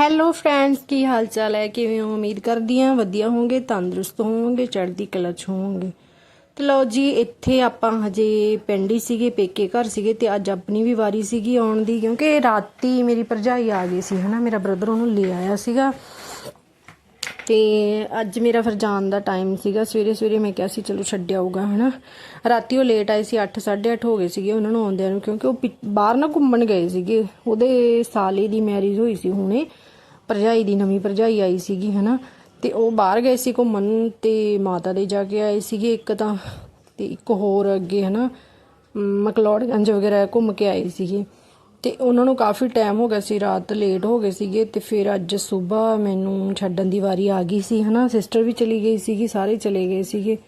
Hello friends ਕੀ ਹਾਲ ਚਾਲ ਹੈ? ਕਿਵੇਂ ਹੋ? ਉਮੀਦ ਕਰਦੀ ਹਾਂ ਵਧੀਆ ਹੋਵੋਗੇ, ਤੰਦਰੁਸਤ ਹੋਵੋਗੇ, ਚੜ੍ਹਦੀ ਕਲਾ ਚ ਹੋਵੋਗੇ। ਤੇ ਲਓ ਜੀ, ਇੱਥੇ ਆਪਾਂ ਹਜੇ ਪਿੰਡ ਹੀ ਸੀਗੇ, ਪੇਕੇ ਘਰ ਸੀਗੇ ਤੇ ਅੱਜ ਆਪਣੀ ਵੀ ਵਾਰੀ ਸੀਗੀ ਆਉਣ ਦੀ, ਕਿਉਂਕਿ ਰਾਤੀ ਮੇਰੀ ਭਰਜਾਈ ਆ ਗਈ ਸੀ, ਹਨਾ? ਮੇਰਾ ਬ੍ਰਦਰ ਉਹਨੂੰ ਲੈ ਆਇਆ ਸੀਗਾ। ਤੇ ਅੱਜ ਮੇਰਾ ਫਿਰ ਜਾਣ ਦਾ ਟਾਈਮ ਸੀਗਾ। ਸਵੇਰੇ ਸਵੇਰੇ ਮੈਂ ਕਿਹਾ ਸੀ, ਚਲੋ ਛੱਡ ਆਊਗਾ, ਹਨਾ? ਰਾਤੀ ਉਹ ਲੇਟ ਆਏ ਸੀ 8 8:30 ਹੋ ਗਏ ਸੀਗੇ ਉਹਨਾਂ ਨੂੰ ਆਉਂਦਿਆਂ ਨੂੰ, ਕਿਉਂਕਿ ਉਹ ਪਿ- ਬਾਹਰ ਨਾ ਘੁੰਮਣ ਗਏ ਸੀਗੇ। ਉਹਦੇ ਸਾਲੇ ਦੀ ਮੈਰਿਜ ਹੋਈ ਸੀ ਹੁਣੇ। ਭਰਜਾਈ ਦੀ ਨਵੀਂ ਭਰਜਾਈ ਆਈ ਸੀਗੀ, ਹਨਾ? ਤੇ ਉਹ ਬਾਹਰ ਗਏ ਸੀ ਘੁੰਮਣ ਤੇ ਮਾਤਾ ਦੇ ਜਾ ਕੇ ਆਏ ਸੀਗੇ ਇੱਕ ਤਾਂ, ਤੇ ਇੱਕ ਹੋਰ ਅੱਗੇ, ਹਨਾ? ਮਕਲੌੜਗੰਜ ਵਗੈਰਾ ਘੁੰਮ ਕੇ ਆਏ ਸੀਗੇ। ਤੇ ਉਹਨਾਂ ਨੂੰ ਕਾਫੀ ਟਾਈਮ ਹੋ ਗਿਆ ਸੀ, ਰਾਤ ਲੇਟ ਹੋ ਗਏ ਸੀਗੇ ਤੇ ਫਿਰ ਅੱਜ ਸਵੇਰ ਮੈਨੂੰ ਛੱਡਣ ਦੀ ਵਾਰੀ ਆ ਗਈ ਸੀ, ਹਨਾ? ਸਿਸਟਰ ਵੀ ਚਲੀ ਗਈ ਸੀਗੀ, ਸਾਰੇ ਚਲੇ ਗਏ ਸੀਗੇ।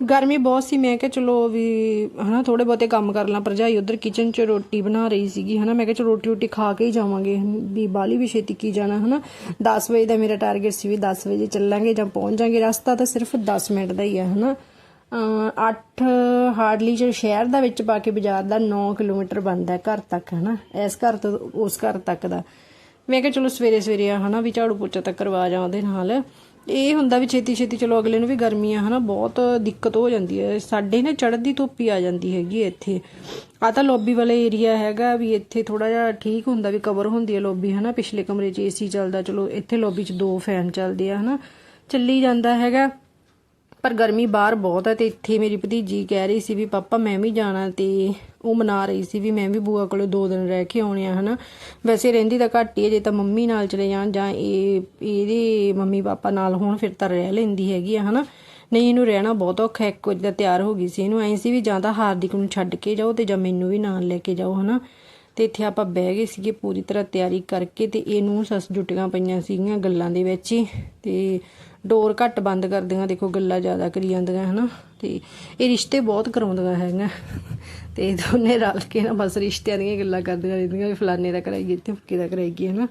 ਗਰਮੀ ਬਹੁਤ ਸੀ, ਮੈਂ ਕਿਹਾ ਚਲੋ ਵੀ ਹਨਾ ਥੋੜੇ ਬਹੁਤੇ ਕੰਮ ਕਰ ਲਾਂ, ਭਰਜਾਈ ਉਧਰ ਕਿਚਨ 'ਚ ਰੋਟੀ ਬਣਾ ਰਹੀ ਸੀਗੀ, ਹਨਾ ਮੈਂ ਕਿਹਾ ਚਲੋ ਰੋਟੀ ਰੋਟੀ ਖਾ ਕੇ ਹੀ ਜਾਵਾਂਗੇ, ਵੀ ਬਾਲੀ ਵੀ ਛੇਤੀ ਕੀ ਜਾਣਾ, ਹਨਾ। 10 ਵਜੇ ਦਾ ਮੇਰਾ ਟਾਰਗੇਟ ਸੀ ਵੀ 10 ਵਜੇ ਚੱਲਾਂਗੇ ਜਾਂ ਪਹੁੰਚ ਜਾਾਂਗੇ, ਰਸਤਾ ਤਾਂ ਸਿਰਫ 10 ਮਿੰਟ ਦਾ ਹੀ ਹੈ ਹਨਾ। 8 ਹਾਰਡਲੀ ਜੇ ਸ਼ਹਿਰ ਦਾ ਵਿੱਚ ਪਾ ਕੇ ਬਾਜ਼ਾਰ ਦਾ 9 ਕਿਲੋਮੀਟਰ ਬਣਦਾ ਘਰ ਤੱਕ, ਹਨਾ। ਇਸ ਘਰ ਤੋਂ ਉਸ ਘਰ ਤੱਕ ਦਾ। ਮੈਂ ਕਿਹਾ ਚਲੋ ਸਵੇਰੇ ਸਵੇਰੇ ਆ, ਹਨਾ, ਵੀ ਝਾੜੂ ਪੋਚਾ ਤੱਕ ਕਰਵਾ ਜਾ ਉਹਦੇ ਨਾਲ। ਇਹ ਹੁੰਦਾ ਵੀ ਛੇਤੀ ਛੇਤੀ ਚਲੋ ਅਗਲੇ ਨੂੰ ਵੀ ਗਰਮੀ ਆ, ਹਨਾ, ਬਹੁਤ ਦਿੱਕਤ ਹੋ ਜਾਂਦੀ ਹੈ। ਸਾਡੇ ਨਾ ਚੜ੍ਹਦੀ ਧੁੱਪੀ ਆ ਜਾਂਦੀ ਹੈਗੀ ਹੈ ਇੱਥੇ। ਆ ਤਾਂ ਲੌਬੀ ਵਾਲਾ ਏਰੀਆ ਹੈਗਾ ਵੀ ਇੱਥੇ ਥੋੜਾ ਜਿਹਾ ਠੀਕ ਹੁੰਦਾ ਵੀ ਕਵਰ ਹੁੰਦੀ ਹੈ ਲੌਬੀ ਹਨਾ। ਪਿਛਲੇ ਕਮਰੇ 'ਚ ਏਸੀ ਚੱਲਦਾ, ਚਲੋ ਇੱਥੇ ਲੌਬੀ 'ਚ ਦੋ ਫੈਨ ਚੱਲਦੇ ਆ, ਹਨਾ। ਚੱਲੀ ਜਾਂਦਾ ਹੈਗਾ। ਪਰ ਗਰਮੀ ਬਾਹਰ ਬਹੁਤ ਹੈ ਤੇ ਇੱਥੇ ਮੇਰੀ ਭਤੀਜੀ ਕਹਿ ਰਹੀ ਸੀ ਵੀ, ਪਾਪਾ, ਮੈਂ ਵੀ ਜਾਣਾ ਤੇ ਉਹ ਮਨਾ ਰਹੀ ਸੀ ਵੀ ਮੈਂ ਵੀ ਬੂਆ ਕੋਲੇ ਦੋ ਦਿਨ ਰਹਿ ਕੇ ਆਉਣੇ ਆ, ਹਨਾ? ਵੈਸੇ ਰਹਿੰਦੀ ਤਾਂ ਘੱਟ ਹੀ ਹੈ, ਜੇ ਤਾਂ ਮੰਮੀ ਨਾਲ ਚਲੇ ਜਾਣ ਜਾਂ ਇਹ, ਇਹਦੇ ਮੰਮੀ ਪਾਪਾ ਨਾਲ ਹੋਣ, ਫਿਰ ਤਾਂ ਰਹਿ ਲੈਂਦੀ ਹੈਗੀ ਆ, ਹਨਾ? ਨਹੀਂ, ਇਹਨੂੰ ਰਹਿਣਾ ਬਹੁਤ ਔਖਾ ਇੱਕ ਕੁਝ ਦਾ ਤਿਆਰ ਹੋ ਗਈ ਸੀ ਇਹਨੂੰ। ਐਂ ਸੀ ਵੀ ਜਾਂ ਤਾਂ ਹਾਰਦਿਕ ਨੂੰ ਛੱਡ ਕੇ ਜਾਓ ਤੇ ਜਾਂ ਮੈਨੂੰ ਵੀ ਨਾਲ ਲੈ ਕੇ ਜਾਓ, ਹਨਾ? ਤੇ ਇੱਥੇ ਆਪਾਂ ਬਹਿ ਗਏ ਸੀਗੇ ਪੂਰੀ ਤਰ੍ਹਾਂ ਤਿਆਰੀ ਕਰਕੇ ਤੇ ਇਹਨੂੰ ਸੱਸ ਜੁਟੀਆਂ ਪਈਆਂ ਸੀਗੀਆਂ ਗੱਲਾਂ ਦੇ ਵਿੱਚ ਹੀ ਤੇ ਡੋਰ ਘੱਟ ਬੰਦ ਕਰਦੀਆਂ, ਦੇਖੋ ਗੱਲਾਂ ਜ਼ਿਆਦਾ ਕਰੀ ਜਾਂਦੀਆਂ, ਹਨਾ? ਤੇ ਇਹ ਰਿਸ਼ਤੇ ਬਹੁਤ ਕਰਾਉਂਦੀਆਂ ਹੈਗੀਆਂ। ਤੇ ਦੋਨੇ ਰਲ ਕੇ ਨਾ ਬਸ ਰਿਸ਼ਤਿਆਂ ਦੀਆਂ ਗੱਲਾਂ ਕਰਦੀਆਂ ਰਹਿੰਦੀਆਂ, ਵੀ ਫਲਾਣੇ ਦਾ ਕਰਾਈਏ ਤੇ ਫੁੱਕੇ ਦਾ ਕਰਾਈਏ, ਹਨਾ?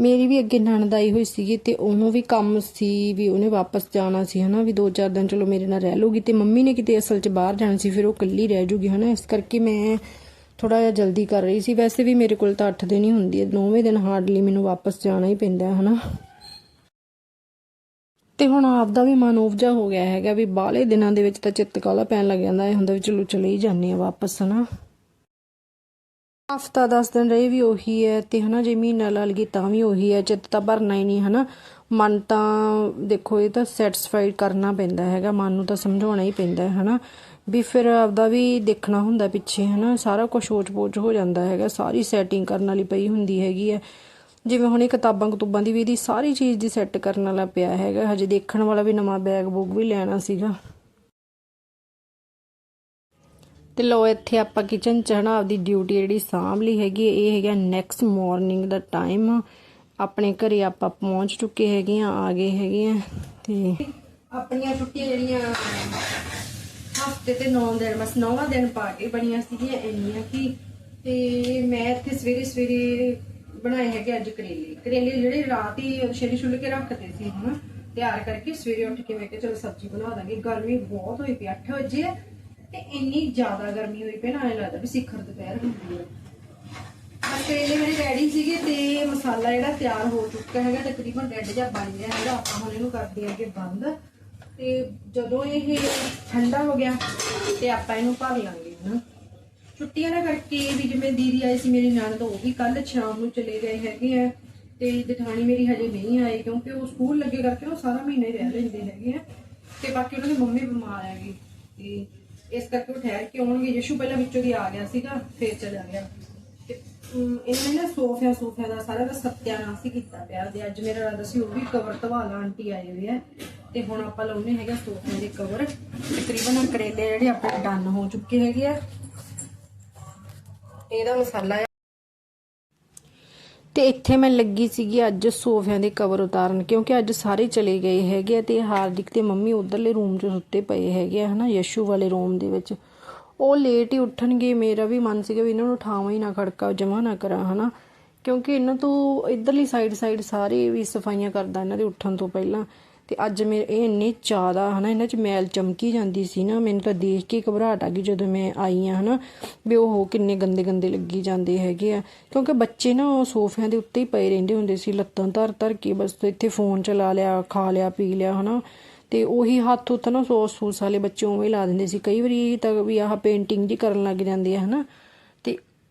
ਮੇਰੀ ਵੀ ਅੱਗੇ ਨਣਦ ਆਈ ਹੋਈ ਸੀਗੀ ਤੇ ਉਹਨੂੰ ਵੀ ਕੰਮ ਸੀ, ਵੀ ਉਹਨੇ ਵਾਪਸ ਜਾਣਾ ਸੀ, ਹਨਾ? ਵੀ ਦੋ ਚਾਰ ਦਿਨ ਚਲੋ ਮੇਰੇ ਨਾਲ ਰਹਿ ਲੂਗੀ ਤੇ ਮੰਮੀ ਨੇ ਕਿਤੇ ਅਸਲ 'ਚ ਬਾਹਰ ਜਾਣਾ ਸੀ, ਫਿਰ ਉਹ ਇਕੱਲੀ ਰਹਿ ਜੂਗੀ, ਹਨਾ? ਇਸ ਕਰਕੇ ਮੈਂ ਥੋੜਾ ਜਿਹਾ ਜਲਦੀ ਕਰ ਰਹੀ ਸੀ। ਵੈਸੇ ਵੀ ਮੇਰੇ ਕੋਲ ਤਾਂ 8 ਦਿਨ ਹੀ ਹੁੰਦੀ ਹੈ 9ਵੇਂ ਦਿਨ ਹਾਰਡਲੀ ਮੈਨੂੰ ਵਾਪਸ ਜਾਣਾ ਹੀ ਪੈਂਦਾ ਹੈ, ਹਨਾ? ਤੇ ਹੁਣ ਆਪਦਾ ਵੀ ਮਨ ਉਪਜਾ ਹੋ ਗਿਆ ਹੈਗਾ ਵੀ ਬਾਹਲੇ ਦਿਨਾਂ ਦੇ ਵਿੱਚ ਤਾਂ ਚਿੱਤ ਕਾਲਾ ਪੈਣ ਲੱਗ ਜਾਂਦਾ, ਇਹ ਹੁੰਦਾ ਵੀ ਚਲੋ ਚਲੇ ਹੀ ਜਾਂਦੇ ਆ ਵਾਪਸ, ਹਨਾ। ਹਫਤਾ 10 ਦਿਨ ਰਹੀ ਵੀ ਉਹੀ ਹੈ ਤੇ, ਹਨਾ, ਜੇ ਮਹੀਨਾ ਲਾ ਲਈਏ ਤਾਂ ਵੀ ਉਹੀ ਹੈ, ਚਿੱਤ ਤਾਂ ਭਰਨਾ ਹੀ ਨਹੀਂ, ਹਨਾ। ਮਨ ਤਾਂ ਦੇਖੋ, ਇਹ ਤਾਂ ਸੈਟੀਸਫਾਈਡ ਕਰਨਾ ਪੈਂਦਾ ਹੈਗਾ, ਮਨ ਨੂੰ ਤਾਂ ਸਮਝਾਉਣਾ ਹੀ ਪੈਂਦਾ ਹੈ ਹਨਾ। ਵੀ ਫਿਰ ਆਪਦਾ ਵੀ ਦੇਖਣਾ ਹੁੰਦਾ ਪਿੱਛੇ, ਹਨਾ, ਸਾਰਾ ਕੁਝ ਸੋਚ-ਪੋਚ ਹੋ ਜਾਂਦਾ ਹੈਗਾ, ਸਾਰੀ ਸੈਟਿੰਗ ਕਰਨ ਵਾਲੀ ਪਈ ਹੁੰਦੀ ਹੈਗੀ ਹੈ। ਜਿਵੇਂ ਹੁਣ ਇਹ ਕਿਤਾਬਾਂ ਕਤੂਬਾਂ ਦੀ ਵੀ ਇਹਦੀ ਸਾਰੀ ਚੀਜ਼ ਦੀ ਸੈੱਟ ਕਰਨ ਵਾਲਾ ਪਿਆ ਹੈਗਾ। ਹਜੇ ਦੇਖਣ ਵਾਲਾ ਵੀ ਨਵਾਂ ਬੈਗ ਬੁੱਕ ਵੀ ਲੈਣਾ ਸੀਗਾ। ਤੇ ਲੋ ਇੱਥੇ ਆਪਾਂ ਕਿਚਨ ਚ ਹਨਾ ਆਪਦੀ ਡਿਊਟੀ ਜਿਹੜੀ ਸਾਂਭ ਲਈ ਹੈਗੀ ਇਹ ਹੈਗਾ ਨੈਕਸਟ ਮਾਰਨਿੰਗ ਦਾ ਟਾਈਮ ਆਪਣੇ ਘਰੇ ਆਪਾਂ ਪਹੁੰਚ ਚੁੱਕੇ ਹੈਗੇ ਆ ਆ ਗਏ ਹੈਗੇ ਆ ਤੇ ਆਪਣੀਆਂ ਛੁੱਟੀਆਂ ਜਿਹੜੀਆਂ ਹਫ਼ਤੇ ਤੇ 9 ਦਿਨ, ਬਸ 9ਵਾਂ ਦਿਨ ਪਾ ਕੇ ਬਣੀਆਂ ਸੀਗੀਆਂ ਇੰਨੀਆਂ ਕਿ ਤੇ ਮੈਂ ਇੱਥੇ ਸਵੇਰੇ ਸਵੇਰੇ ਬਣਾਏ ਹੈਗੇ ਅੱਜ ਕਰੇਲੇ। ਕਰੇਲੇ ਜਿਹੜੇ ਰਾਤ ਹੀ ਛਿੱਲ ਛੁੱਲ ਕੇ ਰੱਖਦੇ ਸੀ ਹਨਾ ਤਿਆਰ ਕਰਕੇ ਸਵੇਰੇ ਉੱਠ ਕੇ ਮੈਂ ਕਿਹਾ ਚਲੋ ਸਬਜ਼ੀ ਬਣਾ ਦਾਂਗੇ। ਗਰਮੀ ਬਹੁਤ ਹੋਈ ਪਈ 8 ਵਜੇ ਤੇ ਇੰਨੀ ਜ਼ਿਆਦਾ ਗਰਮੀ ਹੋਈ ਪਈ ਨਾ, ਐਂ ਲੱਗਦਾ ਵੀ ਸਿਖਰ ਦੁਪਹਿਰ ਹੁੰਦੀ ਹੈ ਪਰ ਕਰੇਲੇ ਮੇਰੇ ਰੈਡੀ ਸੀਗੇ ਤੇ ਮਸਾਲਾ ਜਿਹੜਾ ਤਿਆਰ ਹੋ ਚੁੱਕਾ ਹੈਗਾ, ਤਕਰੀਬਨ ਡੈਡ ਜਿਹਾ ਬਣ ਗਿਆ ਹੈਗਾ, ਆਪਾਂ ਹੁਣ ਇਹਨੂੰ ਕਰਦੇ ਆਂਗੇ ਬੰਦ। ਤੇ ਜਦੋਂ ਇਹ ਠੰਡਾ ਹੋ ਗਿਆ, ਤੇ ਆਪਾਂ ਇਹਨੂੰ ਭਰ ਲਾਂਗੇ ਹਨਾ। ਛੁੱਟੀਆਂ ਦਾ ਕਰਕੇ ਵੀ ਜਿਵੇਂ ਦੀਦੀ ਆਈ ਸੀ ਮੇਰੀ ਨਣਦ ਉਹ ਵੀ ਕੱਲ ਸ਼ਾਮ ਨੂੰ ਚਲੇ ਗਏ ਹੈਗੇ ਆ ਤੇ ਜਠਾਣੀ ਮੇਰੀ ਹਜੇ ਨਹੀਂ ਆਈ ਕਿਉਂਕਿ ਉਹ ਸਕੂਲ ਲੱਗੇ ਕਰਕੇ ਉਹ ਸਾਰਾ ਮਹੀਨਾ ਹੀ ਰਹਿ ਲੈਂਦੇ ਹੈਗੇ ਆ ਤੇ ਬਾਕੀ ਉਹਨਾਂ ਦੀ ਮੰਮੀ ਬਿਮਾਰ ਹੈਗੀ ਤੇ ਇਸ ਕਰਕੇ ਉਹ ਠਹਿਰ ਕੇ ਆਉਣਗੇ। ਯਸ਼ੂ ਪਹਿਲਾਂ ਵਿੱਚੋਂ ਦੀ ਆ ਗਿਆ ਸੀਗਾ, ਫੇਰ ਚਲਾ ਗਿਆ। ਤੇ ਇਹਨਾਂ ਨੇ ਨਾ ਸੋਫਿਆਂ ਸੋਫਿਆਂ ਦਾ ਸਾਰਾ ਦਾ ਸਤਿਆਨਾਸ਼ ਹੀ ਕੀਤਾ ਪਿਆ ਤੇ ਅੱਜ ਮੇਰਾ ਰਾਦਾ ਸੀ, ਉਹ ਵੀ ਕਵਰ ਧਵਾ ਲਾ ਆਂਟੀ ਆਏ ਹੋਏ ਆ ਤੇ ਹੁਣ ਆਪਾਂ ਲਾਉਨੇ ਹੈਗੇ ਸੋਫਿਆਂ ਦੇ ਕਵਰ। ਤਕਰੀਬਨ ਕਰੇਲੇ ਜਿਹੜੇ ਆਪਣੇ ਡਨ ਹੋ ਚੁੱਕੇ ਹੈਗੇ ਆ। ਇਹਦਾ ਮਸਾਲਾ ਤੇ ਇੱਥੇ ਮੈਂ ਲੱਗੀ ਸੀਗੀ ਅੱਜ ਸੋਫਿਆਂ ਦੇ ਕਵਰ ਉਤਾਰਨ, ਕਿਉਂਕਿ ਅੱਜ ਸਾਰੇ ਚਲੇ ਗਏ ਹੈਗੇ ਆ ਤੇ ਹਾਰਦਿਕ ਤੇ ਮੰਮੀ ਉਧਰਲੇ ਰੂਮ 'ਚ ਸੁੱਤੇ ਪਏ ਹੈਗੇ ਆ, ਹਨਾ, ਯਸ਼ੂ ਵਾਲੇ ਰੂਮ ਦੇ ਵਿੱਚ। ਉਹ ਲੇਟ ਹੀ ਉੱਠਣਗੇ, ਮੇਰਾ ਵੀ ਮਨ ਸੀਗਾ ਵੀ ਇਹਨਾਂ ਨੂੰ ਉਠਾਵਾਂ ਹੀ ਨਾ, ਖੜਕਾ ਜਮਾ ਨਾ ਕਰਾਂ, ਹਨਾ। ਕਿਉਂਕਿ ਇਹਨਾਂ ਤੋਂ ਇਧਰਲੀ ਸਾਈਡ ਸਾਈਡ ਸਾਰੇ ਵੀ ਸਫਾਈਆਂ ਕਰਦਾ ਇਹਨਾਂ ਦੇ ਉੱਠਣ ਤੋਂ ਪਹਿਲਾਂ। ਤੇ ਅੱਜ ਮੇਰੇ ਇਹ ਇੰਨੇ ਜ਼ਿਆਦਾ ਹਨਾ, ਇਹਨਾਂ 'ਚ ਮੈਲ ਚਮਕੀ ਜਾਂਦੀ ਸੀ ਨਾ, ਮੈਨੂੰ ਤਾਂ ਦੇਖ ਕੇ ਘਬਰਾਹਟ ਆ ਗਈ ਜਦੋਂ ਮੈਂ ਆਈ ਆ ਹਨਾ, ਵੀ ਉਹ ਕਿੰਨੇ ਗੰਦੇ ਗੰਦੇ ਲੱਗੀ ਜਾਂਦੇ ਹੈਗੇ ਆ। ਕਿਉਂਕਿ ਬੱਚੇ ਨਾ ਉਹ ਸੋਫਿਆਂ ਦੇ ਉੱਤੇ ਹੀ ਪਏ ਰਹਿੰਦੇ ਹੁੰਦੇ ਸੀ, ਲੱਤਾਂ ਧਰ ਧਰ ਕੇ ਬਸ ਇੱਥੇ ਫੋਨ ਚਲਾ ਲਿਆ, ਖਾ ਲਿਆ, ਪੀ ਲਿਆ ਹਨਾ। ਤੇ ਉਹੀ ਹੱਥ ਉੱਤੇ ਨਾ ਸੋਸ ਸੂਸ ਵਾਲੇ ਬੱਚੇ ਉਵੇਂ ਲਾ ਦਿੰਦੇ ਸੀ। ਕਈ ਵਾਰੀ ਤਾਂ ਵੀ ਆਹ ਪੇਂਟਿੰਗ ਜੀ ਕਰਨ ਲੱਗ ਜਾਂਦੇ ਆ ਹਨਾ।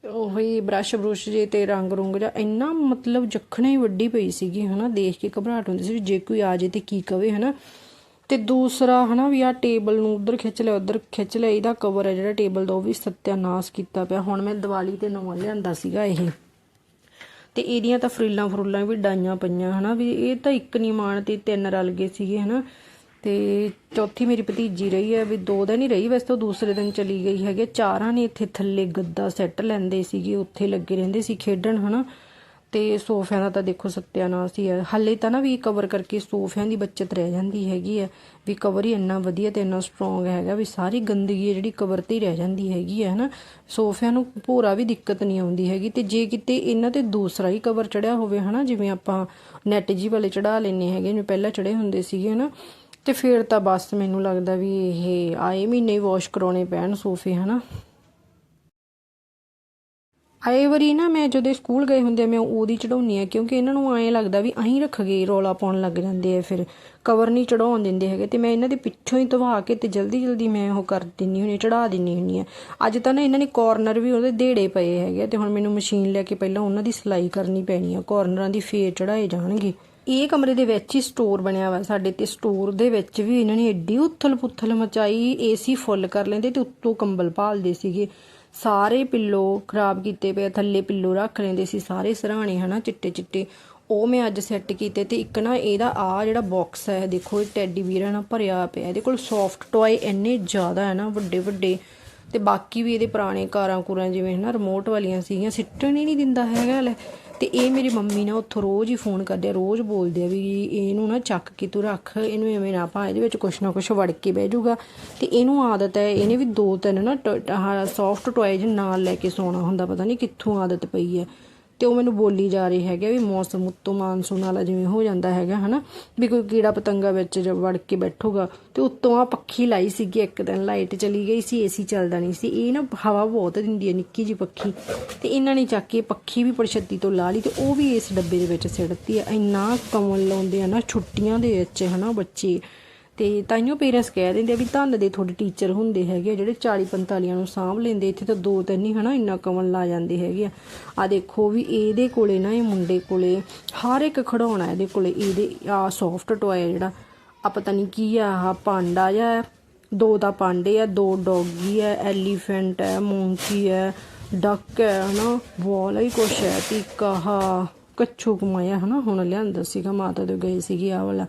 ਉਹੀ ਬ੍ਰਸ਼ ਬਰੁਸ਼ ਜੇ ਤੇ ਰੰਗ ਰੁੰਗ ਜਾਂ ਇੰਨਾ ਮਤਲਬ ਜਖਣਾ ਵੱਡੀ ਪਈ ਸੀਗੀ, ਹਨਾ, ਦੇਖ ਕੇ ਘਬਰਾਹਟ ਹੁੰਦੀ ਸੀ ਜੇ ਕੋਈ ਆ ਜੇ ਤੇ ਕੀ ਕਵੇ, ਹਨਾ। ਤੇ ਦੂਸਰਾ, ਹਨਾ, ਵੀ ਆ ਟੇਬਲ ਨੂੰ ਉਧਰ ਖਿੱਚ ਲਿਆ, ਉਧਰ ਖਿੱਚ ਲਿਆ, ਇਹਦਾ ਕਵਰ ਹੈ ਜਿਹੜਾ ਟੇਬਲ ਦਾ, ਉਹ ਵੀ ਸਤਿਆਨਾਸ਼ ਕੀਤਾ ਪਿਆ। ਹੁਣ ਮੈਂ ਦੀਵਾਲੀ ਤੇ ਨਵਾਂ ਲਿਆਂਦਾ ਸੀਗਾ ਇਹ। ਤੇ ਇਹਦੀਆਂ ਤਾਂ ਫਰੀਲਾਂ ਫਰੂਲਾਂ ਵੀ ਡਾਈਆਂ ਪਈਆਂ, ਹਨਾ, ਵੀ ਇਹ ਤਾਂ ਇੱਕ ਨਹੀਂ ਮਾਣ ਤੇ ਤਿੰਨ ਰਲ ਗਏ ਸੀਗੇ, ਹਨਾ। ਤੇ ਚੌਥੀ ਮੇਰੀ ਭਤੀਜੀ ਰਹੀ ਹੈ, ਵੀ ਦੋ ਦਿਨ ਹੀ ਰਹੀ, ਵੈਸੇ ਤਾਂ ਉਹ ਦੂਸਰੇ ਦਿਨ ਚਲੀ ਗਈ ਹੈਗੇ ਚਾਰਾਂ ਨੇ ਇੱਥੇ ਥੱਲੇ ਗੱਦਾ ਸੈੱਟ ਲੈਂਦੇ ਸੀਗੇ, ਉੱਥੇ ਲੱਗੇ ਰਹਿੰਦੇ ਸੀ ਖੇਡਣ, ਹਨਾ। ਤੇ ਸੋਫਿਆਂ ਦਾ ਤਾਂ ਦੇਖੋ ਸਤਿਆਨਾਸ਼ ਹੀ ਹੈ। ਹਾਲੇ ਤਾਂ ਨਾ ਵੀ ਕਵਰ ਕਰਕੇ ਸੋਫਿਆਂ ਦੀ ਬੱਚਤ ਰਹਿ ਜਾਂਦੀ ਹੈਗੀ ਹੈ। ਵੀ ਕਵਰ ਹੀ ਇੰਨਾ ਵਧੀਆ ਤੇ ਇੰਨਾ ਸਟਰੋਂਗ ਹੈਗਾ ਵੀ ਸਾਰੀ ਗੰਦਗੀ ਹੈ ਜਿਹੜੀ ਕਵਰ ਤੇ ਹੀ ਰਹਿ ਜਾਂਦੀ ਹੈਗੀ ਹੈ, ਹਨਾ। ਸੋਫਿਆਂ ਨੂੰ ਭੋਰਾ ਵੀ ਦਿੱਕਤ ਨਹੀਂ ਆਉਂਦੀ ਹੈਗੀ ਤੇ ਜੇ ਕਿਤੇ ਇਹਨਾਂ ਤੇ ਦੂਸਰਾ ਹੀ ਕਵਰ ਚੜਿਆ ਹੋਵੇ, ਹਨਾ, ਜਿਵੇਂ ਆਪਾਂ ਨੈਟ ਜੀ ਵਾਲੇ ਚੜਾ ਲੈਨੇ ਹੈਗੇ, ਜਿਵੇਂ ਪਹਿਲਾਂ ਚੜੇ ਹੁੰਦੇ ਸੀਗੇ, ਹਨਾ। ਤੇ ਫਿਰ ਤਾਂ ਬਸ ਮੈਨੂੰ ਲੱਗਦਾ ਵੀ ਇਹ ਆਏ ਮਹੀਨੇ ਹੀ ਵਾਸ਼ ਕਰਾਉਣੇ ਪੈਣ ਸੋਫੇ, ਹਨਾ। ਆਏ ਵਾਰੀ ਨਾ ਮੈਂ ਜਦੋਂ ਸਕੂਲ ਗਏ ਹੁੰਦੇ ਆ, ਮੈਂ ਉਹਦੀ ਚੜਾਉਣੀ ਆ, ਕਿਉਂਕਿ ਇਹਨਾਂ ਨੂੰ ਐਂ ਲੱਗਦਾ ਵੀ ਅਹੀਂ ਰੱਖ ਗਏ, ਰੋਲਾ ਪਾਉਣ ਲੱਗ ਜਾਂਦੇ ਆ, ਫਿਰ ਕਵਰ ਨਹੀਂ ਚੜਾਉਣ ਦਿੰਦੇ ਹੈਗੇ, ਤੇ ਮੈਂ ਇਹਨਾਂ ਦੇ ਪਿੱਛੋਂ ਹੀ ਧਵਾ ਕੇ ਤੇ ਜਲਦੀ ਜਲਦੀ ਮੈਂ ਉਹ ਕਰ ਦਿੰਨੀ ਹੁੰਨੀ ਚੜਾ ਦਿੰਨੀ ਹੁੰਨੀ ਆ। ਅੱਜ ਤਾਂ ਨਾ ਇਹਨਾਂ ਨੇ ਕਾਰਨਰ ਵੀ ਉਹਦੇ ਦੇੜੇ ਪਏ ਹੈਗੇ ਆ, ਤੇ ਹੁਣ ਮੈਨੂੰ ਮਸ਼ੀਨ ਲੈ ਕੇ ਪਹਿਲਾਂ ਉਹਨਾਂ ਦੀ ਸਿਲਾਈ ਕਰਨੀ ਪੈਣੀ ਆ ਕਾਰਨਰਾਂ ਦੀ ਫੇਰ ਚੜਾਏ ਜਾਣਗੇ। ਇਹ ਕਮਰੇ ਦੇ ਵਿੱਚ ਹੀ ਸਟੋਰ ਬਣਿਆ ਵਾ ਸਾਡੇ ਤੇ, ਸਟੋਰ ਦੇ ਵਿੱਚ ਵੀ ਇਹਨਾਂ ਨੇ ਏਡੀ ਉਥਲ ਪੁਥਲ ਮਚਾਈ ਏਸੀ ਫੁੱਲ ਕਰ ਲੈਂਦੇ ਤੇ ਉੱਤੋਂ ਕੰਬਲ ਭਾਲਦੇ ਸੀਗੇ। ਸਾਰੇ ਪਿੱਲੋ ਖਰਾਬ ਕੀਤੇ ਪਏ ਥੱਲੇ ਪਿੱਲੋ ਰੱਖ ਲੈਂਦੇ ਸੀ ਸਾਰੇ ਸਰਾਣੇ, ਹਨਾ ਚਿੱਟੇ ਚਿੱਟੇ ਉਹ ਮੈਂ ਅੱਜ ਸੈੱਟ ਕੀਤੇ ਤੇ ਇੱਕ ਨਾ ਇਹਦਾ ਆ ਜਿਹੜਾ ਬਾਕਸ ਹੈ, ਦੇਖੋ ਇਹ ਟੈਡੀ ਵੀਰ ਨਾਲ ਭਰਿਆ ਪਿਆ, ਇਹਦੇ ਕੋਲ ਸੌਫਟ ਟੌਏ ਇੰਨੇ ਜ਼ਿਆਦਾ ਹੈ ਨਾ ਵੱਡੇ ਵੱਡੇ ਤੇ ਬਾਕੀ ਵੀ ਇਹਦੇ ਪੁਰਾਣੇ ਕਾਰਾਂ ਕੁਰਾਂ ਜਿਵੇਂ ਨਾ ਰਿਮੋਟ ਵਾਲੀਆਂ ਸੀਗੀਆਂ, ਸਿੱਟਣ ਹੀ ਨਹੀਂ ਦਿੰਦਾ ਹੈਗਾ ਲੈ। ਤੇ ਇਹ ਮੇਰੀ ਮੰਮੀ ਨਾ ਉੱਥੋਂ ਰੋਜ਼ ਹੀ ਫੋਨ ਕਰਦੇ ਆ, ਰੋਜ਼ ਬੋਲਦੇ ਆ ਵੀ ਇਹਨੂੰ ਨਾ ਚੱਕ ਕੇ ਤੂੰ ਰੱਖ, ਇਹਨੂੰ ਐਵੇਂ ਨਾ ਪਾ, ਇਹਦੇ ਵਿੱਚ ਕੁਛ ਨਾ ਕੁਛ ਵੜ ਕੇ ਬਹਿ ਜਾਊਗਾ। ਤੇ ਇਹਨੂੰ ਆਦਤ ਹੈ, ਇਹਨੇ ਵੀ ਦੋ ਤਿੰਨ ਨਾ ਸੌਫਟ ਟੌਏਜ ਨਾਲ ਲੈ ਕੇ ਸੌਣਾ ਹੁੰਦਾ, ਪਤਾ ਨਹੀਂ ਕਿੱਥੋਂ ਆਦਤ ਪਈ ਹੈ। ਤੇ ਉਹ ਮੈਨੂੰ ਬੋਲੀ ਜਾ ਰਹੀ ਹੈਗਾ ਵੀ ਮੌਸਮ ਉੱਤੋਂ ਮਾਨਸੂਨ ਵਾਲਾ ਜਿਵੇਂ ਹੋ ਜਾਂਦਾ ਹੈਗਾ, ਹਨਾ? ਵੀ ਕੋਈ ਕੀੜਾ ਪਤੰਗਾ ਵਿੱਚ ਜਦ ਵੜ ਕੇ ਬੈਠੂਗਾ, ਤੇ ਉੱਤੋਂ ਆ ਪੱਖੀ ਲਾਈ ਸੀਗੀ, ਇੱਕ ਦਿਨ ਲਾਈਟ ਚਲੀ ਗਈ ਸੀ ਏਸੀ ਚੱਲਦਾ ਨਹੀਂ ਸੀ। ਇਹ ਨਾ ਹਵਾ ਬਹੁਤ ਦਿੰਦੀ ਹੈ ਨਿੱਕੀ ਜੀ ਪੱਖੀ। ਤੇ ਇਹਨਾਂ ਨੇ ਚੱਕ ਕੇ ਪੱਖੀ ਵੀ ਪਰਛੱਤੀ ਤੋਂ ਲਾ ਲਈ, ਤੇ ਉਹ ਵੀ ਇਸ ਡੱਬੇ ਦੇ ਵਿੱਚ ਸਿੱਟਤੀ ਹੈ ਇੰਨਾ ਕਮਲ ਲਾਉਂਦੇ ਆ ਨਾ, ਛੁੱਟੀਆਂ ਦੇ ਵਿੱਚ, ਹਨਾ, ਬੱਚੇ। ਤੇ ਤਾਈਓ ਪੇਰੈਂਟਸ ਕਹਿ ਦਿੰਦੇ ਆ ਵੀ ਧੰਨ ਦੇ ਤੁਹਾਡੇ ਟੀਚਰ ਹੁੰਦੇ ਹੈਗੇ ਆ, ਜਿਹੜੇ 40 45 ਨੂੰ ਸਾਂਭ ਲੈਂਦੇ। ਇੱਥੇ ਤਾਂ ਦੋ ਤਿੰਨ ਹੀ ਹਨਾ ਇੰਨਾ ਕਮਲ ਲਾ ਜਾਂਦੇ ਹੈਗੇ ਆ। ਆ ਦੇਖੋ ਵੀ ਇਹਦੇ ਕੋਲੇ ਨਾ, ਇਹ ਮੁੰਡੇ ਕੋਲੇ ਹਰ ਇੱਕ ਖਿਡੌਣਾ ਇਹਦੇ ਕੋਲੇ, ਇਹਦੇ ਆ ਸੌਫਟ ਟੋਏ ਜਿਹੜਾ। ਆ ਪਤਾ ਨਹੀਂ ਕੀ ਆ ਆ ਪਾਂਡਾ ਜਾਂ ਦੋ ਤਾਂ ਪਾਂਡੇ ਆ, ਦੋ ਡੌਗੀ ਆ ਐਲੀਫੈਂਟ ਹੈ ਮੋਂਕੀ ਹੈ ਡੱਕ ਹੈ ਹਨਾ। ਵਾਲਾ ਹੀ ਕੁਛ ਹੈ ਟੀਕਾ ਹਾ ਕੱਛੂ ਕਮਾਇਆ ਹਨਾ, ਹੁਣ ਲਿਆਂਦਾ ਸੀਗਾ, ਮਾਤਾ ਦੇ ਗਏ ਸੀਗੇ ਆ ਵਾਲਾ।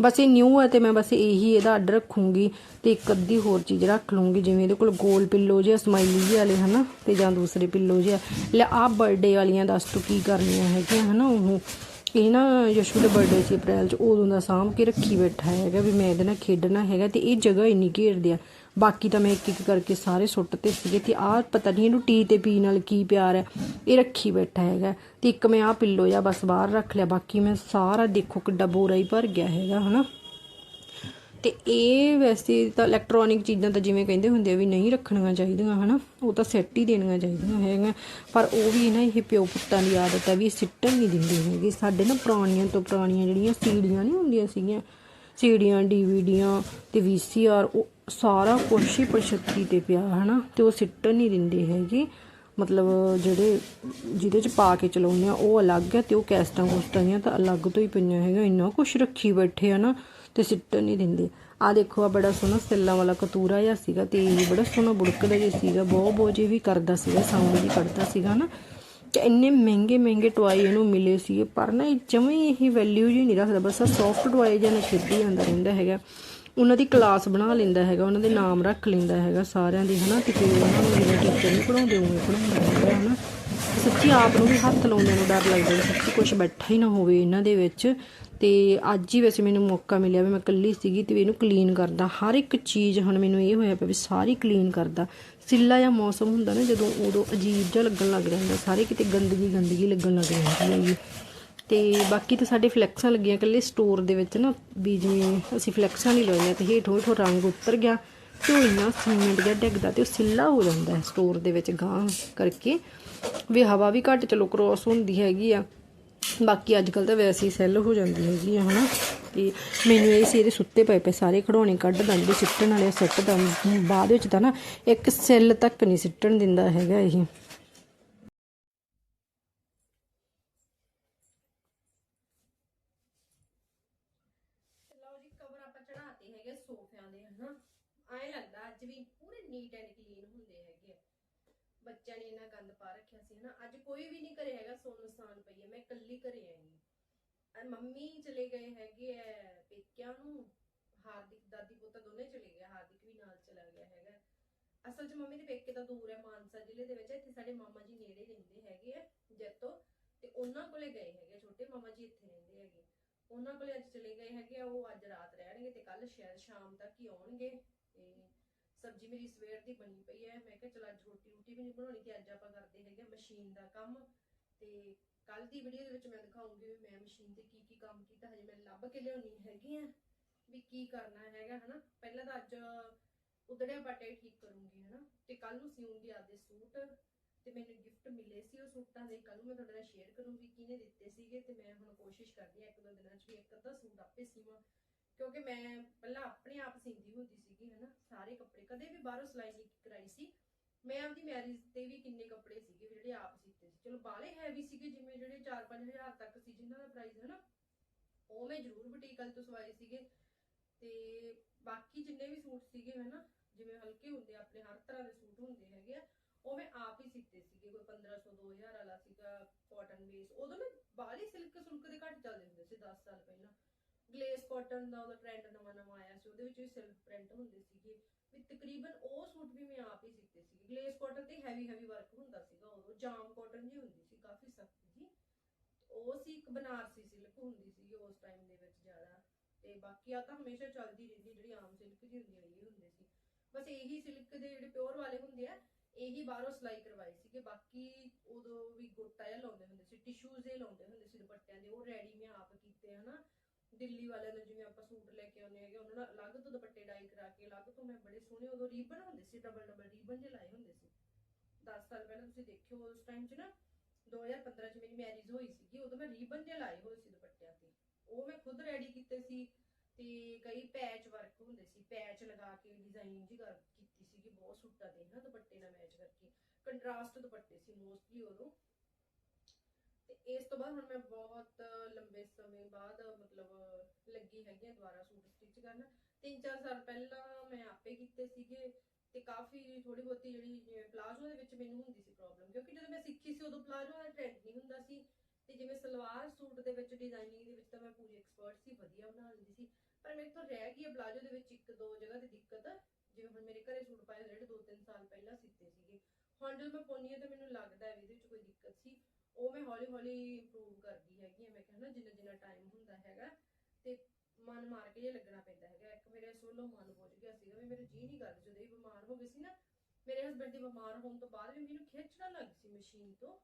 ਬਸ ਇਹ ਨਿਊ ਹੈ ਤੇ ਮੈਂ ਬਸ ਇਹੀ ਇਹਦਾ ਆਰਡਰ ਰੱਖੂੰਗੀ ਤੇ ਇੱਕ ਅੱਧੀ ਹੋਰ ਚੀਜ਼ ਰੱਖ ਲੂੰਗੀ, ਜਿਵੇਂ ਇਹਦੇ ਕੋਲ ਗੋਲ ਪਿੱਲੋ ਜਿਹਾ ਸਮਾਈਲੀ ਜਿਹੇ ਵਾਲੇ ਹਨਾ, ਤੇ ਜਾਂ ਦੂਸਰੇ ਪਿੱਲੋ ਜਿਹਾ ਲੈ ਆ ਬਰਥਡੇ ਵਾਲੀਆਂ ਦੱਸ ਤੂੰ ਕੀ ਕਰਨੀਆਂ ਹੈਗੀਆਂ ਹਨਾ ਉਹ। ਇਹ ਨਾ ਯਸ਼ੂ ਦੇ ਬਰਥਡੇ ਸੀ ਅਪ੍ਰੈਲ ਚ, ਉਦੋਂ ਦਾ ਸਾਂਭ ਕੇ ਰੱਖੀ ਬੈਠਾ ਹੈਗਾ ਵੀ ਮੈਂ ਇਹਦੇ ਨਾਲ ਖੇਡਣਾ ਹੈਗਾ ਤੇ ਇਹ ਜਗ੍ਹਾ ਇੰਨੀ ਘੇਰਦੀ ਆ। ਬਾਕੀ ਤਾਂ ਮੈਂ ਇੱਕ ਇੱਕ ਕਰਕੇ ਸਾਰੇ ਸੁੱਟਤੇ ਸੀਗੇ ਤੇ ਆਹ ਪਤਾ ਨਹੀਂ ਇਹਨੂੰ ਟੀ ਤੇ ਪੀ ਨਾਲ ਕੀ ਪਿਆਰ ਹੈ। ਇਹ ਰੱਖੀ ਬੈਠਾ ਹੈਗਾ ਤੇ ਇੱਕ ਮੈਂ ਆਹ ਪਿੱਲੋ ਜਾਂ ਬਸ ਬਾਹਰ ਰੱਖ ਲਿਆ, ਬਾਕੀ ਮੈਂ ਸਾਰਾ ਦੇਖੋ ਕਿੱਡਾ ਬੋਰਾ ਹੀ ਭਰ ਗਿਆ ਹੈਗਾ, ਹਨਾ। ਤੇ ਇਹ ਵੈਸੇ ਤਾਂ ਇਲੈਕਟ੍ਰੋਨਿਕ ਚੀਜ਼ਾਂ ਤਾਂ ਜਿਵੇਂ ਕਹਿੰਦੇ ਹੁੰਦੇ ਆ ਵੀ ਨਹੀਂ ਰੱਖਣੀਆਂ ਚਾਹੀਦੀਆਂ, ਹਨਾ। ਉਹ ਤਾਂ ਸੈੱਟ ਹੀ ਦੇਣੀਆਂ ਚਾਹੀਦੀਆਂ ਹੈਗੀਆਂ। ਪਰ ਉਹ ਵੀ ਨਾ ਇਹ ਪਿਓ ਪੁੱਤਾਂ ਦੀ ਆਦਤ ਹੈ ਵੀ ਸਿੱਟਣ ਨਹੀਂ ਦਿੰਦੇ ਹੈਗੇ। ਸਾਡੇ ਨਾ ਪੁਰਾਣੀਆਂ ਤੋਂ ਪੁਰਾਣੀਆਂ ਜਿਹੜੀਆਂ ਸੀੜੀਆਂ ਨਹੀਂ ਹੁੰਦੀਆਂ ਸੀਗੀਆਂ ਸੀਡੀਆਂ ਡੀਵੀਡੀਆਂ ਤੇ ਵੀਸੀਆਰ ਉਹ ਸਾਰਾ ਕੁਛ ਹੀ ਪਛੱਤੀ ਤੇ ਪਿਆ, ਹਨਾ? ਤੇ ਉਹ ਸਿੱਟਣ ਨਹੀਂ ਦਿੰਦੇ ਹੈਗੇ। ਮਤਲਬ ਜਿਹੜੇ ਜਿਹਦੇ ਚ ਪਾ ਕੇ ਚਲਾਉਂਦੇ ਆ, ਉਹ ਅਲੱਗ ਹੈ ਤੇ ਉਹ ਕੈਸਟਾਂ ਕੁਸਟਾਂ ਦੀਆਂ ਤਾਂ ਅਲੱਗ ਤੋਂ ਹੀ ਪਈਆਂ ਹੈਗਾ ਇੰਨਾ ਕੁਛ ਰੱਖੀ ਬੈਠੇ ਆ ਨਾ ਤੇ ਸਿੱਟਣ ਨਹੀਂ ਦਿੰਦੇ। ਆ ਦੇਖੋ ਆ ਬੜਾ ਸੋਹਣਾ ਸੈੱਲਾਂ ਵਾਲਾ ਕਤੂਰਾ ਜਿਹਾ ਸੀਗਾ ਤੇ ਇਹ ਬੜਾ ਸੋਹਣਾ ਬੁੜਕਦਾ ਜਿਹਾ ਸੀਗਾ। ਬਹੁਤ ਬਹੁਤ ਜੇ ਵੀ ਕਰਦਾ ਸੀਗਾ, ਸਾਊਂਡ ਵੀ ਕੱਢਦਾ ਸੀਗਾ ਨਾ ਤੇ ਇੰਨੇ ਮਹਿੰਗੇ ਮਹਿੰਗੇ ਟੁਆਈ ਇਹਨੂੰ ਮਿਲੇ ਸੀਗੇ, ਪਰ ਨਾ ਇਹ ਜਮੇ ਇਹ ਵੈਲਿਊ ਜੀ ਨਹੀਂ ਰੱਖਦਾ। ਬਸ ਆ ਸੌਫਟ ਟੁਆਏ ਜਿਹਾ ਨਾ ਖੇਡੀ ਜਾਂਦਾ ਰਹਿੰਦਾ ਹੈਗਾ। ਉਹਨਾਂ ਦੀ ਕਲਾਸ ਬਣਾ ਲੈਂਦਾ ਹੈਗਾ, ਉਹਨਾਂ ਦੇ ਨਾਮ ਰੱਖ ਲੈਂਦਾ ਹੈਗਾ ਸਾਰਿਆਂ ਦੇ, ਹਨਾ? ਤੇ ਫਿਰ ਉਹਨਾਂ ਨੂੰ ਜਿਵੇਂ ਟੀਚਰ ਨਹੀਂ ਪੜਾਉਂਦੇ ਉਵੇਂ ਪੜਾਉਂਦਾ ਹੈਗਾ, ਹਨਾ? ਸੱਚੀ ਆਪ ਨੂੰ ਵੀ ਹੱਥ ਲਾਉਂਦੇ ਨੂੰ ਡਰ ਲੱਗਦਾ ਸੱਚੀ ਕੁਝ ਬੈਠਾ ਹੀ ਨਾ ਹੋਵੇ ਇਹਨਾਂ ਦੇ ਵਿੱਚ। ਤੇ ਅੱਜ ਹੀ ਵੈਸੇ ਮੈਨੂੰ ਮੌਕਾ ਮਿਲਿਆ ਵੀ ਮੈਂ ਇਕੱਲੀ ਸੀਗੀ ਤੇ ਇਹਨੂੰ ਕਲੀਨ ਕਰਦਾ। ਹਰ ਇੱਕ ਚੀਜ਼ ਹੁਣ ਮੈਨੂੰ ਇਹ ਹੋਇਆ ਪਿਆ ਵੀ ਸਾਰੀ ਕਲੀਨ ਕਰਦਾ। ਸਿੱਲਾ ਜਾਂ ਮੌਸਮ ਹੁੰਦਾ ਨਾ, ਜਦੋਂ ਉਦੋਂ ਅਜੀਬ ਜਿਹਾ ਲੱਗਣ ਲੱਗ ਜਾਂਦਾ, ਸਾਰੇ ਕਿਤੇ ਗੰਦਗੀ ਗੰਦਗੀ ਲੱਗਣ ਲੱਗ ਜਾਂਦੀ ਹੈਗੀ। ਤੇ ਬਾਕੀ ਤਾਂ ਸਾਡੇ ਫਲੈਕਸਾਂ ਲੱਗੀਆਂ ਇਕੱਲੇ ਸਟੋਰ ਦੇ ਵਿੱਚ ਨਾ, ਵੀ ਜਿਵੇਂ ਅਸੀਂ ਫਲੈਕਸਾਂ ਨਹੀਂ ਲਾਉਣੀਆਂ ਤੇ ਹੇਠੋਂ ਹੇਠੋਂ ਰੰਗ ਉੱਤਰ ਗਿਆ ਤੇ ਉਹ ਇੰਨਾ ਸੀਮੈਂਟ ਜਿਹਾ ਡਿੱਗਦਾ ਤੇ ਉਹ ਸਿੱਲਾ ਹੋ ਜਾਂਦਾ ਹੈ ਸਟੋਰ ਦੇ ਵਿੱਚ ਗਾਂ ਕਰਕੇ। ਵੀ ਹਵਾ ਵੀ ਘੱਟ ਚਲੋ ਕ੍ਰੋਸ ਹੁੰਦੀ ਹੈਗੀ ਆ। ਬਾਕੀ ਅੱਜ ਕੱਲ ਤਾਂ ਵੈਸੇ ਹੀ ਸੈੱਲ ਹੋ ਜਾਂਦੀ ਹੈਗੀ ਆ, ਹਨਾ? ਤੇ ਮੈਨੂੰ ਇਹ ਸੀ ਇਹਦੇ ਸੁੱਤੇ ਪਏ ਪਏ ਸਾਰੇ ਖਿਡੌਣੇ ਕੱਢ ਦਾਂ ਸਿੱਟਣ ਵਾਲੇ ਸਿੱਟ ਦਾਂ। ਬਾਅਦ ਵਿੱਚ ਤਾਂ ਨਾ ਇੱਕ ਸੈੱਲ ਤੱਕ ਨਹੀਂ ਸਿੱਟਣ ਦਿੰਦਾ ਹੈਗਾ ਇਹ ਲਓ ਜੀ ਕਵਰ ਆਪਾਂ ਚੜਾਤੇ ਹੈਗੇ ਸੋਫਿਆਂ ਦੇ ਹਨਾ ਐਂ ਲੱਗਦਾ ਅੱਜ ਵੀ ਪੂਰੇ ਨੀਟ ਐਂਡ ਕਲੀਨ ਹੁੰਦੇ ਹੈਗੇ ਆ ਬੱਚਿਆਂ ਨੇ ਇੰਨਾ ਗੰਦ ਪਾ ਰੱਖਿਆ ਸੀ, ਹਨਾ? ਅੱਜ ਕੋਈ ਵੀ ਨਹੀਂ ਘਰੇ ਹੈਗਾ ਸੁੰਨਸਾਨ ਪਈ ਹੈ। ਮੈਂ ਇਕੱਲੀ ਘਰੇ ਆਈ ਹਾਂ। ਮੰਮੀ ਚਲੇ ਗਏ ਹੈਗੇ ਐ ਪੇਕਿਆਂ ਨੂੰ। ਹਾਰਦਿਕ, ਦਾਦੀ ਪੋਤਾ ਦੋਨੇ ਚਲੇ ਗਏ। ਹਾਰਦਿਕ ਵੀ ਨਾਲ ਚਲਾ ਗਿਆ ਹੈਗਾ। ਅਸਲ 'ਚ ਮੰਮੀ ਦੇ ਪੇਕੇ ਤਾਂ ਦੂਰ ਹੈ, ਮਾਨਸਾ ਜ਼ਿਲ੍ਹੇ ਦੇ ਵਿੱਚ। ਇੱਥੇ ਸਾਡੇ ਮਾਮਾ ਜੀ ਨੇੜੇ ਰਹਿੰਦੇ ਹੈਗੇ ਆ, ਜੱਤੋ। ਤੇ ਉਹਨਾਂ ਕੋਲੇ ਗਏ ਹੈਗੇ ਛੋਟੇ ਮਾਮਾ ਜੀ ਇੱਥੇ ਰਹਿੰਦੇ ਹੈਗੇ। ਉਹਨਾਂ ਕੋਲੇ ਅੱਜ ਚਲੇ ਗਏ ਹੈਗੇ ਆ। ਉਹ ਅੱਜ ਰਾਤ ਰਹਿਣਗੇ ਤੇ ਕੱਲ ਸ਼ਾਇਦ ਸ਼ਾਮ ਤੱਕ ਹੀ ਆਉਣਗੇ। ਤੇ ਸਬਜ਼ੀ ਮੇਰੀ ਸਵੇਰ ਦੀ ਬਣੀ ਪਈ ਹੈ। ਮੈਂ ਕਿਹਾ ਚਲ ਅੱਜ ਰੋਟੀ ਰੋਟੀ ਵੀ ਨਹੀਂ ਬਣਾਉਣੀ ਤੇ ਅੱਜ ਆਪਾਂ ਕਰਦੇ ਹੈਗੇ ਮਸ਼ੀਨ ਦਾ ਕੰਮ। ਤੇ ਕੱਲ ਦੀ ਵੀਡੀਓ ਦੇ ਵਿੱਚ ਮੈਂ ਦਿਖਾਉਂਗੀ ਵੀ ਮੈਂ ਮਸ਼ੀਨ ਤੇ ਕੀ ਕੀ ਕੰਮ ਕੀਤਾ, ਹਜੇ ਮੈਂ ਲੱਭ ਕੇ ਲਿਆਉਣੀ ਹੈਗੀ ਆ ਵੀ ਕੀ ਕਰਨਾ ਹੈਗਾ, ਹਨਾ। ਪਹਿਲਾਂ ਤਾਂ ਅੱਜ ਉਦੜਿਆ ਪਾਟੇ ਠੀਕ ਕਰੂੰਗੀ, ਹਨਾ। ਤੇ ਕੱਲ ਨੂੰ ਸਿਉਂਗੀ ਆਪਦੇ ਸੂਟ ਤੇ ਮੈਨੂੰ ਗਿਫਟ ਮਿਲੇ ਸੀ ਉਹ ਸੂਟਾਂ ਦੇ। ਕੱਲ ਨੂੰ ਮੈਂ ਤੁਹਾਡੇ ਨਾਲ ਸ਼ੇਅਰ ਕਰੂੰਗੀ ਕਿਹਨੇ ਦਿੱਤੇ ਸੀਗੇ ਤੇ ਮੈਂ ਹੁਣ ਕੋਸ਼ਿਸ਼ ਕਰਦੀ ਹਾਂ ਇੱਕ ਦੋ ਦਿਨਾਂ 'ਚ ਵੀ ਇੱਕ ਅੱਧਾ ਸੂਟ ਆਪੇ ਸੀਵਾਂ। ਕਿਉਂਕਿ ਮੈਂ ਪਹਿਲਾਂ ਆਪਣੇ ਆਪ ਸੀਂਦੀ ਹੁੰਦੀ ਸੀਗੀ ਹਨਾ, ਸਾਰੇ ਕੱਪੜੇ, ਕਦੇ ਵੀ ਬਾਹਰੋਂ ਸਿਲਾਈ ਨਹੀਂ ਕਰਾਈ ਸੀ। ਮੈਂ ਆਪਦੀ ਮੈਰਿਜ ਤੇ ਵੀ ਕਿੰਨੇ ਕੱਪੜੇ ਸੀਗੇ, ਜਿਹੜੇ ਆਪ ਸੀਤੇ ਸੀ। ਚਲੋ ਬਾਲੇ ਹੈਵੀ ਸੀਗੇ, ਜਿਵੇਂ ਜਿਹੜੇ 4-5000 ਤੱਕ ਸੀ, ਜਿਨ੍ਹਾਂ ਦਾ ਪ੍ਰਾਈਸ ਹਨਾ, ਉਹ ਮੈਂ ਜ਼ਰੂਰ ਬੁਟੀਕ ਵਾਲੇ ਤੋਂ ਸਵਾਏ ਸੀਗੇ। ਤੇ ਬਾਕੀ ਜਿੰਨੇ ਵੀ ਸੂਟ ਸੀਗੇ ਹਨਾ, ਜਿਵੇਂ ਹਲਕੇ ਹੁੰਦੇ, ਆਪਣੇ ਹਰ ਤਰ੍ਹਾਂ ਦੇ ਸੂਟ ਹੁੰਦੇ ਹੈਗੇ ਆ, ਉਹ ਮੈਂ ਆਪ ਹੀ ਸੀਤੇ ਸੀਗੇ। ਕੋਈ 1500 2000 ਵਾਲਾ ਸੀਗਾ ਕਾਟਨ ਬੇਸ ਉਦੋਂ ਨਾ ਬਾਹਲੀ ਸਿਲਕ ਸੁਲਕ ਦੇ ਘੱਟ ਚੱਲਦੇ ਹੁੰਦੇ ਸੀ 10 ਸਾਲ ਪਹਿਲਾਂ। ਗਲੇਸ ਕਾਟਨ ਦਾ ਉਹਦਾ ਟ੍ਰੈਂਡ ਨਵਾਂ ਨਵਾਂ ਆਇਆ ਸੀ, ਉਹਦੇ ਵਿੱਚ ਵੀ ਸਿਲਕ ਪ੍ਰਿੰਟ ਹੁੰਦੇ ਸੀਗੇ। ਵੀ ਤਕਰੀਬਨ ਉਹ ਸੂਟ ਵੀ ਮੈਂ ਆਪ ਹੀ ਸੀਤੇ ਸੀਗੇ। ਗਲੇਸ ਕਾਟਨ ਤੇ ਹੈਵੀ ਹੈਵੀ ਵਰਕ ਹੁੰਦਾ ਸੀਗਾ ਉਦੋਂ। ਜਾਮ ਕਾਟਨ ਜੀ ਹੁੰਦੀ ਸੀ, ਕਾਫੀ ਸਖਤ ਜੀ। ਉਹ ਸੀ ਇੱਕ ਬਨਾਰਸੀ ਸਿਲਕ ਹੁੰਦੀ ਸੀ ਉਸ ਟਾਈਮ ਦੇ ਵਿੱਚ ਜ਼ਿਆਦਾ। ਤੇ ਬਾਕੀ ਆ ਤਾਂ ਹਮੇਸ਼ਾ ਚੱਲਦੀ ਰਹਿੰਦੀ, ਜਿਹੜੀ ਆਮ ਸਿਲਕ ਜੀ ਹੁੰਦੀ ਹੈ ਹੁੰਦੇ ਸੀ। ਬਸ ਇਹੀ ਸਿਲਕ ਦੇ ਜਿਹੜੇ ਪਿਓਰ ਵਾਲੇ ਹੁੰਦੇ ਆ, ਇਹੀ ਬਾਹਰੋਂ ਸਿਲਾਈ ਕਰਵਾਈ ਸੀਗੇ। ਬਾਕੀ ਉਦੋਂ ਵੀ ਗੋਟਾ ਜਿਹਾ ਲਾਉਂਦੇ ਹੁੰਦੇ ਸੀ ਟਿਸ਼ੂਜ਼ ਦੇ ਲਾਉਂਦੇ ਹੁੰਦੇ ਸੀ ਦੁਪੱਟਿਆਂ ਦੇ, ਉਹ ਰੈਡੀ ਮੈਂ ਆਪ ਕੀਤੇ, ਹਨਾ। ਦਿੱਲੀ ਵਾਲਿਆਂ ਨੂੰ ਜਿਵੇਂ ਆਪਾਂ ਸੂਟ ਲੈ ਕੇ ਆਉਂਦੇ ਹੈਗੇ, ਉਹਨਾਂ ਨਾਲ ਅਲੱਗ ਤੋਂ ਦੁਪੱਟੇ ਡਾਈ ਕਰਾ ਕੇ, ਅਲੱਗ ਤੋਂ ਮੈਂ ਬੜੇ ਸੋਹਣੇ ਉਦੋਂ ਰੀਬਨ ਹੁੰਦੇ ਸੀ ਡਬਲ ਡਬਲ ਰੀਬਨ ਜੇ ਲਾਏ ਹੁੰਦੇ ਸੀ। 10 ਸਾਲ ਪਹਿਲਾਂ ਤੁਸੀਂ ਦੇਖਿਓ ਉਸ ਟਾਈਮ 'ਚ ਨਾ 2015 'ਚ ਮੇਰੀ ਮੈਰਿਜ ਹੋਈ ਸੀਗੀ, ਉਦੋਂ ਮੈਂ ਰੀਬਨ ਜੇ ਲਾਏ ਹੋਏ ਸੀ ਦੁਪੱਟਿਆਂ ਤੇ। ਉਹ ਮੈਂ ਖੁਦ ਰੈਡੀ ਕੀਤੇ ਸੀ ਤੇ ਕਈ ਪੈਚ ਵਰਕ ਹੁੰਦੇ ਸੀ ਪੈਚ ਲਗਾ ਕੇ ਡਿਜ਼ਾਈਨ ਜੀ ਕਰ ਕੀਤੀ ਸੀਗੀ, ਬਹੁਤ ਸੂਟਾਂ ਤੇ ਨਾ ਦੁਪੱਟੇ ਨਾਲ ਮੈਚ ਕਰਕੇ। ਕੰਟਰਾਸਟ ਦੁਪੱਟੇ ਸੀ ਮੋਸਟਲੀ ਉਦੋਂ। ਤੇ ਇਸ ਤੋਂ ਬਾਅਦ ਹੁਣ ਮੈਂ ਬਹੁਤ ਲੰਬੇ ਸਮੇਂ ਬਾਅਦ, ਮਤਲਬ, ਲੱਗੀ ਹੈਗੀ ਹਾਂ ਦੁਬਾਰਾ ਸੂਟ ਸਟਿਚ ਕਰਨ। ਤਿੰਨ ਚਾਰ ਸਾਲ ਪਹਿਲਾਂ ਮੈਂ ਆਪੇ ਕੀਤੇ ਸੀਗੇ ਤੇ ਕਾਫੀ ਥੋੜੀ ਬਹੁਤੀ ਜਿਹੜੀ ਪਲਾਜ਼ੋ ਦੇ ਵਿੱਚ ਮੈਨੂੰ ਹੁੰਦੀ ਸੀ ਪ੍ਰੋਬਲਮ ਕਿਉਂਕਿ ਜਦੋਂ ਮੈਂ ਸਿੱਖੀ ਸੀ ਉਦੋਂ ਪਲਾਜ਼ੋ ਦਾ ਟ੍ਰੈਂਡ ਨਹੀਂ ਹੁੰਦਾ ਸੀ। ਤੇ ਜਿਵੇਂ ਸਲਵਾਰ ਸੂਟ ਦੇ ਵਿੱਚ ਡਿਜ਼ਾਈਨਿੰਗ ਦੇ ਵਿੱਚ ਤਾਂ ਮੈਂ ਪੂਰੀ ਐਕਸਪਰਟ ਸੀ, ਵਧੀਆ ਬਣਾ ਲੈਂਦੀ ਸੀ। ਪਰ ਮੇਰੇ ਤੋਂ ਰਹਿ ਗਈ ਹੈ ਪਲਾਜ਼ੋ ਦੇ ਵਿੱਚ ਇੱਕ ਦੋ ਜਗ੍ਹਾ ਤੇ ਦਿੱਕਤ। ਜਿਵੇਂ ਹੁਣ ਮੇਰੇ ਘਰੇ ਸੂਟ ਪਾਏ ਜਿਹੜੇ ਦੋ ਤਿੰਨ ਸਾਲ ਪਹਿਲਾਂ ਸੀਤੇ ਸੀਗੇ। ਹੁਣ ਜਦੋਂ ਮੈਂ ਪਾਉਂਦੀ ਹਾਂ ਤਾਂ ਮੈਨੂੰ ਲੱਗਦਾ ਹੈ ਇਹਦੇ ਵਿੱਚ ਕੋਈ ਦਿੱਕਤ ਸੀ। ਉਹ ਮੈਂ ਹੌਲੀ ਹੌਲੀ ਇੰਪਰੂਵ ਕਰਦੀ ਹੈਗੀ ਹਾਂ ਮੈਂ ਕਹਿੰਦਾ ਜਿੰਨਾ ਜਿੰਨਾ ਟਾਈਮ ਹੁੰਦਾ ਹੈਗਾ ਤੇ ਮਨ ਮਾਰ ਕੇ ਜੇ ਲੱਗਣਾ ਪੈਂਦਾ ਹੈਗਾ। ਇੱਕ ਮੇਰੇ ਸੋਲੋ ਮਨ ਬੁੱਝ ਗਿਆ ਸੀਗਾ ਵੀ ਮੇਰੇ ਜੀ ਨਹੀਂ ਕਰਦਾ। ਜਦੋਂ ਇਹ ਬਿਮਾਰ ਹੋ ਗਏ ਸੀ ਨਾ, ਮੇਰੇ ਹਸਬੰਡ ਦੀ ਬਿਮਾਰ ਹੋਣ ਤੋਂ ਬਾਅਦ ਵੀ ਮੈਨੂੰ ਖਿੱਚਣਾ ਲੱਗ ਸੀ ਮਸ਼ੀਨ ਤੋਂ।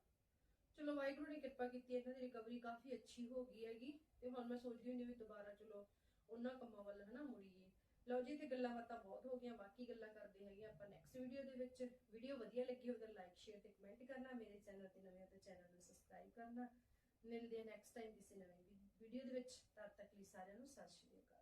ਚਲੋ ਵਾਹਿਗੁਰੂ ਨੇ ਕਿਰਪਾ ਕੀਤੀ, ਇਹਨਾਂ ਦੀ ਰਿਕਵਰੀ ਕਾਫੀ ਅੱਛੀ ਹੋ ਗਈ ਹੈਗੀ। ਤੇ ਹੁਣ ਮੈਂ ਸੋਚਦੀ ਹੁੰਦੀ ਵੀ ਦੁਬਾਰਾ ਚਲੋ ਉਹਨਾਂ ਕੰਮਾਂ ਵੱਲ ਹਨਾ ਮੁੜੀਏ। ਲਓ ਜੀ ਤੇ ਗੱਲਾਂ ਬਾਤਾਂ ਬਹੁਤ ਹੋ ਗਈਆਂ, ਬਾਕੀ ਗੱਲਾਂ ਕਰਦੇ ਹੈਗੇ ਆਪਾਂ ਨੈਕਸਟ ਵੀਡੀਓ ਦੇ ਵਿੱਚ। ਵੀਡੀਓ ਵਧੀਆ ਲੱਗੀ ਹੋਵੇ ਤਾਂ ਲਾਈਕ ਸ਼ੇਅਰ ਤੇ ਕਮੈਂਟ ਕਰਨਾ, ਮੇਰੇ ਚੈਨਲ ਤੇ ਨਵੇਂ ਹੋ ਤਾਂ ਚੈਨਲ ਨੂੰ ਸਬਸਕ੍ਰਾਈਬ ਕਰਨਾ। ਮਿਲਦੇ ਆ ਨੈਕਸਟ ਟਾਈਮ ਕਿਸੇ ਨਵੀਂ ਵੀਡੀਓ ਦੇ ਵਿੱਚ। ਤਦ ਤੱਕ ਲਈ ਸਾਰਿਆਂ ਨੂੰ ਸਤਿ ਸ਼੍ਰੀ ਅਕਾਲ।